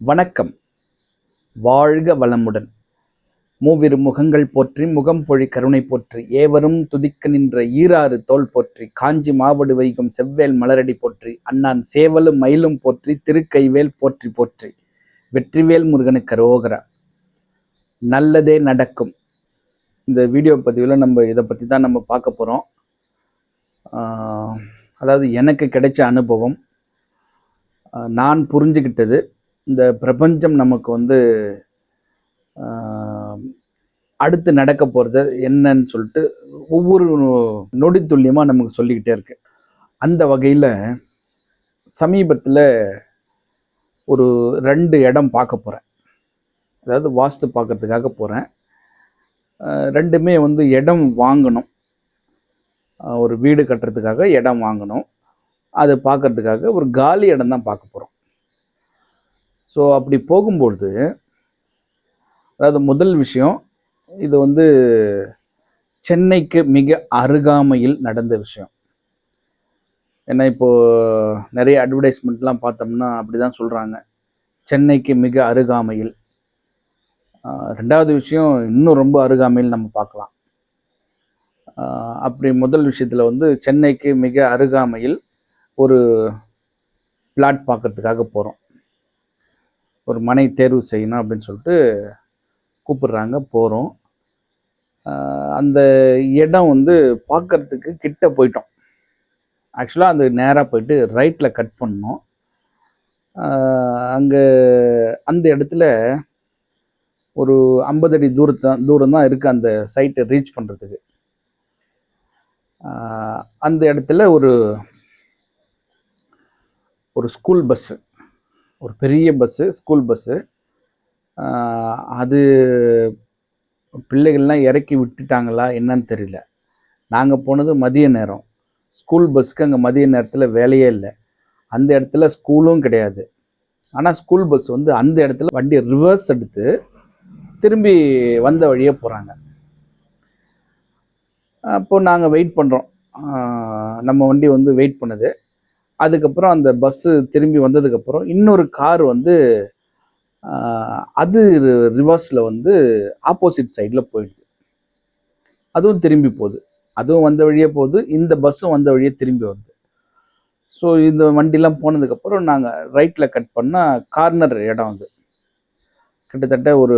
வணக்கம். வாழ்க வளமுடன். மூவிரு முகங்கள் போற்றி முகம் பொழி கருணை போற்றி ஏவரும் துதிக்க நின்ற ஈராறு தோல் போற்றி காஞ்சி மாவடு வைகும் செவ்வேல் மலரடி போற்றி அண்ணான் சேவலும் மயிலும் போற்றி திருக்கைவேல் போற்றி போற்றி வெற்றிவேல் முருகனுக்கு ரோகரா நல்லதே நடக்கும். இந்த வீடியோ பதிவில் நம்ம இதை பற்றி தான் நம்ம பார்க்க போகிறோம் அதாவது எனக்கு கிடைச்ச அனுபவம் நான் புரிஞ்சுக்கிட்டது இந்த பிரபஞ்சம் நமக்கு வந்து அடுத்து நடக்க போகிறது என்னன்னு சொல்லிட்டு ஒவ்வொரு நொடி துல்லியமாக நமக்கு சொல்லிக்கிட்டே இருக்கு. அந்த வகையில் சமீபத்தில் ஒரு ரெண்டு இடம் பார்க்க போகிறேன் அதாவது வாஸ்து பார்க்கறதுக்காக போகிறேன் ரெண்டுமே வந்து இடம் வாங்கணும். ஒரு வீடு கட்டுறதுக்காக இடம் வாங்கணும். அதை பார்க்கறதுக்காக ஒரு காலி இடம் தான் பார்க்க போகிறோம் ஸோ அப்படி போகும்பொழுது அதாவது முதல் விஷயம் இது வந்து சென்னைக்கு மிக அருகாமையில் நடந்த விஷயம். ஏன்னா இப்போ நிறைய அட்வர்டைஸ்மெண்ட்லாம் பார்த்தோம்னா அப்படி தான் சொல்கிறாங்க சென்னைக்கு மிக அருகாமையில். ரெண்டாவது விஷயம் இன்னும் ரொம்ப அருகாமையில் நம்ம பார்க்கலாம். அப்படி முதல் விஷயத்தில் வந்து சென்னைக்கு மிக அருகாமையில் ஒரு பிளாட் பார்க்கறதுக்காக போகிறோம் ஒரு மனை தேர்வு செய்யணும் அப்படின்னு சொல்லிட்டு கூப்பிடுறாங்க போகிறோம் அந்த இடம் வந்து பார்க்கறதுக்கு கிட்ட போயிட்டோம். ஆக்சுவலாக அந்த நேராக போயிட்டு ரைட்டில் கட் பண்ணோம். அங்கே அந்த இடத்துல ஒரு ஐம்பது அடி தூரத்தை தூரம் தான் இருக்குது அந்த சைட்டை ரீச் பண்ணுறதுக்கு அந்த இடத்துல ஒரு ஒரு ஸ்கூல் பஸ்ஸு ஒரு பெரிய பஸ்ஸு ஸ்கூல் பஸ்ஸு. அது பிள்ளைகள்லாம் இறக்கி விட்டுட்டாங்களா என்னன்னு தெரியல. நாங்கள் போனது மதிய நேரம். ஸ்கூல் பஸ்ஸுக்கு அங்கே மதிய நேரத்தில் வேலையே இல்லை. அந்த இடத்துல ஸ்கூலும் கிடையாது. ஆனால் ஸ்கூல் பஸ் வந்து அந்த இடத்துல வண்டியை ரிவர்ஸ் எடுத்து திரும்பி வந்த வழியே போகிறாங்க அப்போது நாங்கள் வெயிட் பண்ணுறோம் நம்ம வண்டி வந்து வெயிட் பண்ணுது. அதுக்கப்புறம் அந்த பஸ்ஸு திரும்பி வந்ததுக்கப்புறம் இன்னொரு கார் வந்து அது ரிவர்ஸில் வந்து ஆப்போசிட் சைடில் போயிடுது. அதுவும் திரும்பி போகுது. அதுவும் வந்த வழியே போகுது. இந்த பஸ்ஸும் வந்த வழியே திரும்பி வருது. ஸோ இந்த வண்டிலாம் போனதுக்கப்புறம் நாங்கள் ரைட்டில் கட் பண்ணால் கார்னர் இடம் அது. கிட்டத்தட்ட ஒரு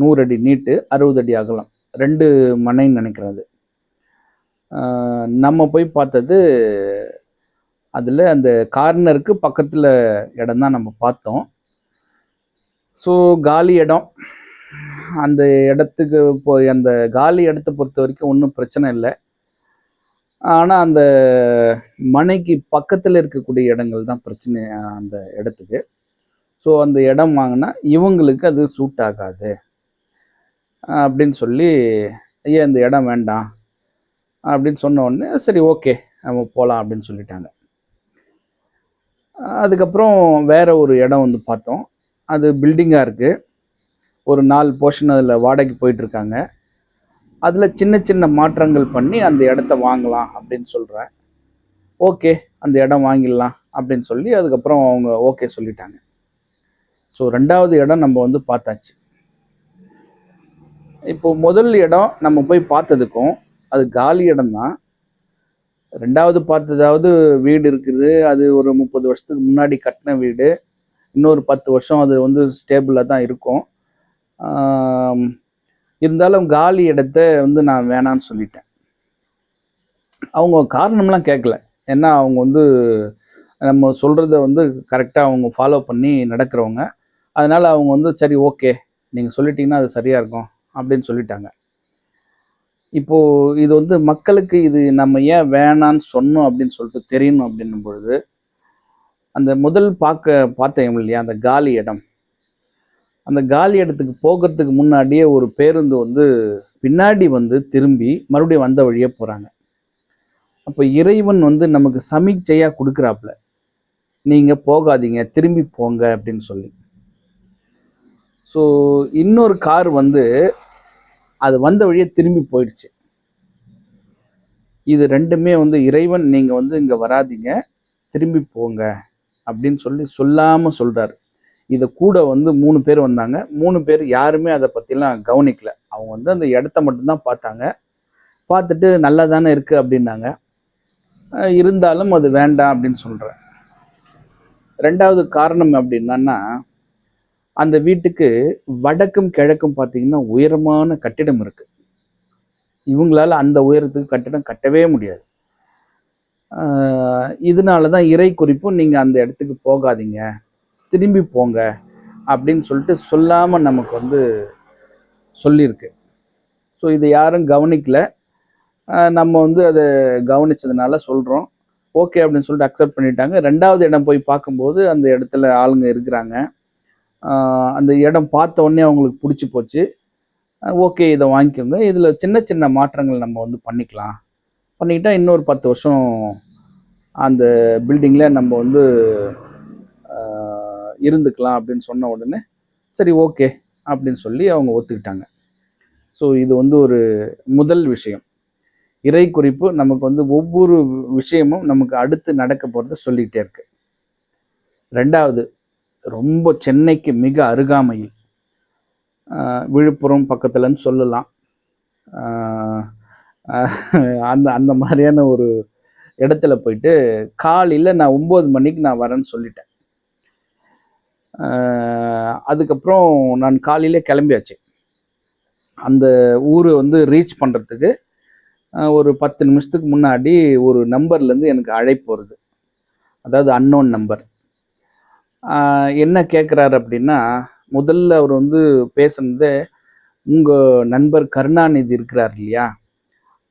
நூறு அடி நீட்டு அறுபது அடி அகலம். ரெண்டு மனைன்னு நினைக்கிறது நம்ம போய் பார்த்தது அதில் அந்த கார்னருக்கு பக்கத்தில் இடம் தான் நம்ம பார்த்தோம். ஸோ காலி இடம். அந்த இடத்துக்கு போய் அந்த காலி இடத்த பொறுத்த வரைக்கும் ஒன்றும் பிரச்சனை இல்லை. ஆனால் அந்த மனைக்கு பக்கத்தில் இருக்கக்கூடிய இடங்கள் தான் பிரச்சனை அந்த இடத்துக்கு. ஸோ அந்த இடம் வாங்கினா இவங்களுக்கு அது சூட் ஆகாது. அப்படின்னு சொல்லி ஐயா இந்த இடம் வேண்டாம். அப்படின்னு சொன்ன உடனே சரி ஓகே நம்ம போகலாம் அப்படின்னு சொல்லிட்டாங்க. அதுக்கப்புறம் வேறு ஒரு இடம் வந்து பார்த்தோம். அது பில்டிங்காக இருக்குது ஒரு நாலு போர்ஷன் அதில் வாடகைக்கு போயிட்டுருக்காங்க. அதில் சின்ன சின்ன மாற்றங்கள் பண்ணி அந்த இடத்த வாங்கலாம் அப்படின்னு சொல்கிறேன் ஓகே அந்த இடம் வாங்கிடலாம் அப்படின்னு சொல்லி அதுக்கப்புறம் அவங்க ஓகே சொல்லிட்டாங்க. ஸோ ரெண்டாவது இடம் நம்ம வந்து பார்த்தாச்சு. இப்போ முதல் இடம் நம்ம போய் பார்த்ததுக்கும் அது காலி இடம் தான் ரெண்டாவது பார்த்ததாவது வீடு இருக்குது. அது ஒரு முப்பது வருஷத்துக்கு முன்னாடி கட்டின வீடு. இன்னொரு பத்து வருஷம் அது வந்து ஸ்டேபிளாக தான் இருக்கும். இருந்தாலும் காலி இடத்த வந்து நான் வேணான்னு சொல்லிட்டேன். அவங்க காரணம்லாம் கேட்கல. ஏன்னா அவங்க வந்து நம்ம சொல்கிறத வந்து கரெக்டாக அவங்க ஃபாலோ பண்ணி நடக்கிறவங்க. அதனால் அவங்க வந்து சரி ஓகே நீங்கள் சொல்லிட்டீங்கன்னா அது சரியாக இருக்கும். அப்படின்னு சொல்லிட்டாங்க. இப்போது இது வந்து மக்களுக்கு இது நம்ம ஏன் வேணான்னு சொன்னோம் அப்படின்னு சொல்லிட்டு தெரியணும் அப்படின்னும் பொழுது அந்த முதல் பார்க்க பார்த்தேன் இல்லையா அந்த காலி இடம். அந்த காலி இடத்துக்கு போகிறதுக்கு முன்னாடியே ஒரு பேருந்து வந்து பின்னாடி வந்து திரும்பி மறுபடியும் வந்த வழியே போகிறாங்க அப்போ இறைவன் வந்து நமக்கு சமீட்சையாக கொடுக்குறாப்புல நீங்கள் போகாதீங்க திரும்பி போங்க அப்படின்னு சொல்லி. ஸோ இன்னொரு கார் வந்து அது வந்த வழியே திரும்பி போயிடுச்சு. இது ரெண்டுமே வந்து இறைவன் நீங்கள் வந்து இங்கே வராதீங்க திரும்பி போங்க அப்படின்னு சொல்லி சொல்லாமல் சொல்கிறாரு இதை கூட வந்து மூணு பேர் வந்தாங்க. மூணு பேர் யாருமே அதை பற்றிலாம் கவனிக்கல. அவங்க வந்து அந்த இடத்த மட்டும்தான் பார்த்தாங்க. பார்த்துட்டு நல்லா தானே இருக்குது அப்படின்னாங்க இருந்தாலும் அது வேண்டாம் அப்படின்னு சொல்கிறேன் ரெண்டாவது காரணம் அப்படின்னா அந்த வீட்டுக்கு வடக்கும் கிழக்கும் பார்த்தீங்கன்னா உயரமான கட்டிடம் இருக்கு. இவங்களால அந்த உயரத்துக்கு கட்டிடம் கட்டவே முடியாது. இதனால தான் இறை குறிப்பும் நீங்கள் அந்த இடத்துக்கு போகாதீங்க. திரும்பி போங்க அப்படின்னு சொல்லிட்டு சொல்லாமல் நமக்கு வந்து சொல்லியிருக்கு. ஸோ இதை யாரும் கவனிக்கல. நம்ம வந்து அதை கவனிச்சதுனால சொல்கிறோம் ஓகே அப்படின்னு சொல்லிட்டு அக்செப்ட் பண்ணிட்டாங்க. ரெண்டாவது இடம் போய் பார்க்கும்போது அந்த இடத்துல ஆளுங்க இருக்கிறாங்க. அந்த இடம் பார்த்த உடனே அவங்களுக்கு பிடிச்சி போச்சு. ஓகே இதை வாங்கிக்கோங்க. இதில் சின்ன சின்ன மாற்றங்கள் நம்ம வந்து பண்ணிக்கலாம். பண்ணிக்கிட்டால் இன்னொரு பத்து வருஷம் அந்த பில்டிங்கில் நம்ம வந்து இருந்துக்கலாம் அப்படின்னு சொன்ன உடனே சரி ஓகே அப்படின்னு சொல்லி அவங்க ஒத்துக்கிட்டாங்க. ஸோ இது வந்து ஒரு முதல் விஷயம். இறை குறிப்பு நமக்கு வந்து ஒவ்வொரு விஷயமும் நமக்கு அடுத்து நடக்க போகிறத சொல்லிக்கிட்டே இருக்கு. ரெண்டாவது ரொம்ப சென்னைக்கு மிக அருகாமையில் விழுப்புரம் பக்கத்துலன்னு சொல்லலாம். அந்த அந்த மாதிரியான ஒரு இடத்துல போயிட்டு காலையில் நான் ஒம்பது மணிக்கு நான் வரேன்னு சொல்லிட்டேன். அதுக்கப்புறம் நான் காலையிலே கிளம்பியாச்சு. அந்த ஊரை வந்து ரீச் பண்ணுறதுக்கு ஒரு பத்து நிமிஷத்துக்கு முன்னாடி ஒரு நம்பர்லேருந்து எனக்கு அழைப்பு வருது. அதாவது அன்னோன் நம்பர் என்ன கேட்குறாரு அப்படின்னா முதல்ல அவர் வந்து பேசுனது உங்கள் நண்பர் கருணாநிதி இருக்கிறார் இல்லையா?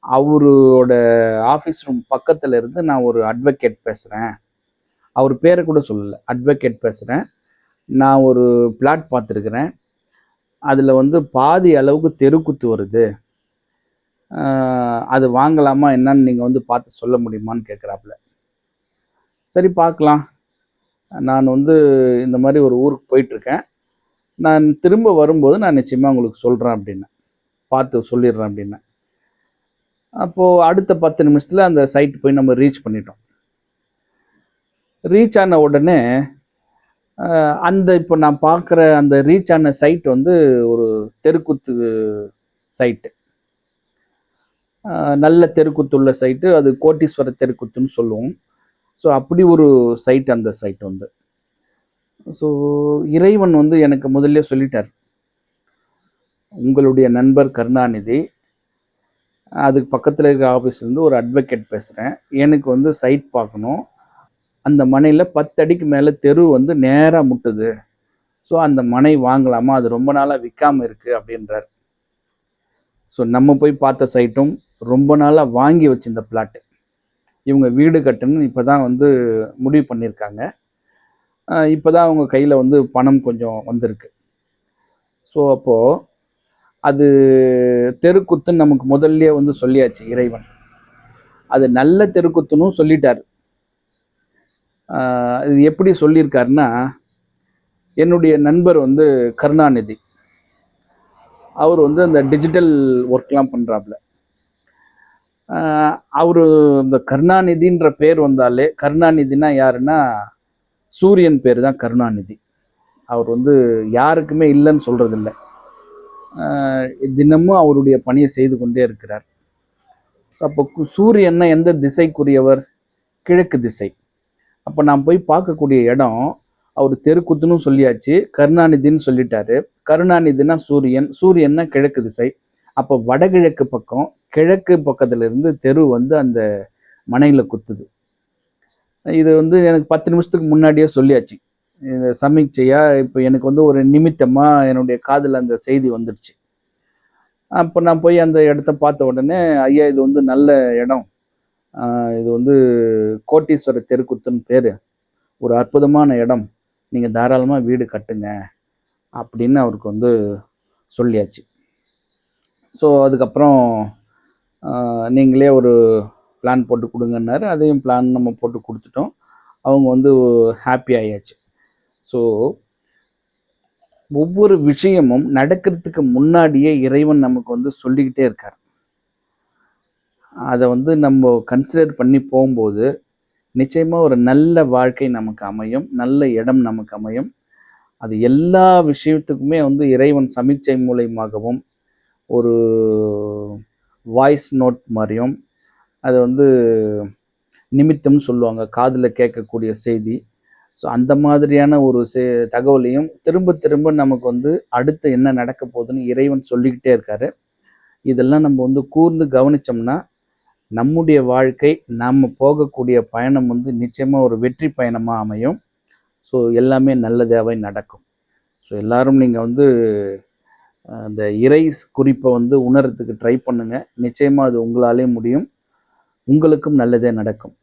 அவரோட ஆஃபீஸ் ரூம் பக்கத்தில் இருந்து நான் ஒரு அட்வொகேட் பேசுகிறேன் அவர் பேரை கூட சொல்லலை அட்வொகேட் பேசுகிறேன் நான் ஒரு பிளாட் பார்த்துருக்குறேன். அதில் வந்து பாதி அளவுக்கு தெருக்குத்து வருது. அது வாங்கலாமா என்னன்னு நீங்கள் வந்து பார்த்து சொல்ல முடியுமான்னு கேட்குறாப்புல சரி பார்க்கலாம். நான் வந்து இந்த மாதிரி ஒரு ஊருக்கு போயிட்டுருக்கேன். நான் திரும்ப வரும்போது நான் நிச்சயமாக உங்களுக்கு சொல்கிறேன் அப்படின்னு. பார்த்து சொல்லிடுறேன் அப்படின்னு. அப்போது அடுத்த பத்து நிமிஷத்தில் அந்த சைட் போய் நம்ம ரீச் பண்ணிட்டோம். ரீச் ஆன உடனே அந்த இப்போ நான் பார்க்குற அந்த ரீச் ஆன சைட் வந்து ஒரு தெருக்குத்து சைட்டு நல்ல தெருக்குத்துள்ள சைட்டு அது கோட்டீஸ்வர தெருக்குத்துன்னு சொல்லுவோம். ஸோ அப்படி ஒரு சைட் அந்த சைட் வந்து ஸோ இறைவன் வந்து எனக்கு முதல்ல சொல்லிட்டார். உங்களுடைய நண்பர் கருணாநிதி அதுக்கு பக்கத்தில் இருக்கிற ஆஃபீஸ்லேருந்து ஒரு அட்வொகேட் பேசுகிறேன் எனக்கு வந்து சைட் பார்க்கணும். அந்த மனையில் பத்து அடிக்கு மேலே தெரு வந்து நேராக முட்டுது. ஸோ அந்த மனை வாங்கலாமா? அது ரொம்ப நாளாக விற்காம இருக்குது அப்படின்றார். ஸோ நம்ம போய் பார்த்த சைட்டும் ரொம்ப நாளாக வாங்கி வச்சிருந்த பிளாட்டு இவங்க வீடு கட்டணும்னு இப்போ தான் வந்து முடிவு பண்ணியிருக்காங்க. இப்போ தான் அவங்க கையில் வந்து பணம் கொஞ்சம் வந்திருக்கு. ஸோ அப்போது அது தெருக்குத்துன்னு நமக்கு முதல்லயே வந்து சொல்லியாச்சு இறைவன். அது நல்ல தெருக்குத்துன்னு சொல்லிட்டார். இது எப்படி சொல்லியிருக்காருன்னா என்னுடைய நண்பர் வந்து கருணாநிதி. அவர் வந்து அந்த டிஜிட்டல் ஒர்க்லாம் பண்ணுறாப்புல அவர் இந்த கருணாநிதின்ற பேர் வந்தாலே கருணாநிதினா யாருன்னா சூரியன் பேர் தான் கருணாநிதி. அவர் வந்து யாருக்குமே இல்லைன்னு சொல்கிறதில்ல தினமும் அவருடைய பணியை செய்து கொண்டே இருக்கிறார். ஸோ அப்போ சூரியன்னா எந்த திசைக்குரியவர்? கிழக்கு திசை. அப்போ நான் போய் பார்க்கக்கூடிய இடம் அவர் தெருக்குத்துன்னு சொல்லியாச்சு கருணாநிதின்னு சொல்லிட்டாரு. கருணாநிதினா சூரியன் சூரியன்னா கிழக்கு திசை. அப்போ வடகிழக்கு பக்கம் கிழக்கு பக்கத்துலேருந்து தெரு வந்து அந்த மனையில் குத்துது. இது வந்து எனக்கு பத்து நிமிஷத்துக்கு முன்னாடியே சொல்லியாச்சு. இந்த சமீட்சையா இப்போ எனக்கு வந்து ஒரு நிமித்தமாக என்னுடைய காதில் அந்த செய்தி வந்துடுச்சு அப்போ நான் போய் அந்த இடத்த பார்த்த உடனே ஐயா இது வந்து நல்ல இடம். இது வந்து கோட்டீஸ்வர தெருக்குத்துன்னு பேர். ஒரு அற்புதமான இடம். நீங்கள் தாராளமாக வீடு கட்டுங்க. அப்படின்னு அவருக்கு வந்து சொல்லியாச்சு. ஸோ அதுக்கப்புறம் நீங்களே ஒரு பிளான் போட்டு கொடுங்கன்னாரு. அதையும் பிளான் நம்ம போட்டு கொடுத்துட்டோம். அவங்க வந்து ஹாப்பி ஆயாச்சு. ஸோ ஒவ்வொரு விஷயமும் நடக்கிறதுக்கு முன்னாடியே இறைவன் நமக்கு வந்து சொல்லிக்கிட்டே இருக்கார். அதை வந்து நம்ம கன்சிடர் பண்ணி போகும்போது நிச்சயமாக ஒரு நல்ல வாழ்க்கை நமக்கு அமையும். நல்ல இடம் நமக்கு அமையும். அது எல்லா விஷயத்துக்குமே வந்து இறைவன் சமீட்சை மூலயமாகவும் ஒரு வாய்ஸ் நோட் மாதிரியும் அது வந்து நிமித்தம்னு சொல்லுவாங்க காதில் கேட்கக்கூடிய செய்தி. ஸோ அந்த மாதிரியான ஒரு செ தகவலையும் திரும்ப திரும்ப நமக்கு வந்து அடுத்து என்ன நடக்க போகுதுன்னு இறைவன் சொல்லிக்கிட்டே இருக்காரு. இதெல்லாம் நம்ம வந்து கூர்ந்து கவனித்தோம்னா நம்முடைய வாழ்க்கை நம்ம போகக்கூடிய பயணம் வந்து நிச்சயமாக ஒரு வெற்றி பயணமாக அமையும். ஸோ எல்லாமே நல்லதாகவே நடக்கும். ஸோ எல்லாரும் நீங்கள் வந்து அந்த இறை குறிப்பை வந்து உணர்றதுக்கு ட்ரை பண்ணுங்க. நிச்சயமாக அது உங்களாலே முடியும். உங்களுக்கும் நல்லதே நடக்கும்.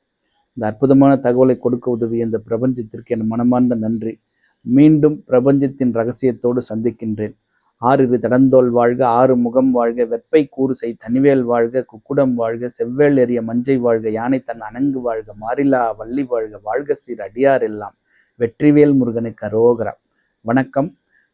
இந்த அற்புதமான தகவலை கொடுக்க உதவிய இந்த பிரபஞ்சத்திற்கு என் மனமார்ந்த நன்றி. மீண்டும் பிரபஞ்சத்தின் ரகசியத்தோடு சந்திக்கின்றேன். ஆறிரு தடந்தோல் வாழ்க ஆறு முகம் வாழ்க வெப்பை கூறு தனிவேல் வாழ்க குக்குடம் வாழ்க செவ்வேல் எறிய மஞ்சை வாழ்க யானை தன் அணங்கு வாழ்க மாறிலா வள்ளி வாழ்க வாழ்க சீர் அடியார் எல்லாம். வெற்றிவேல் முருகனுக்கு அரோகரம் வணக்கம்.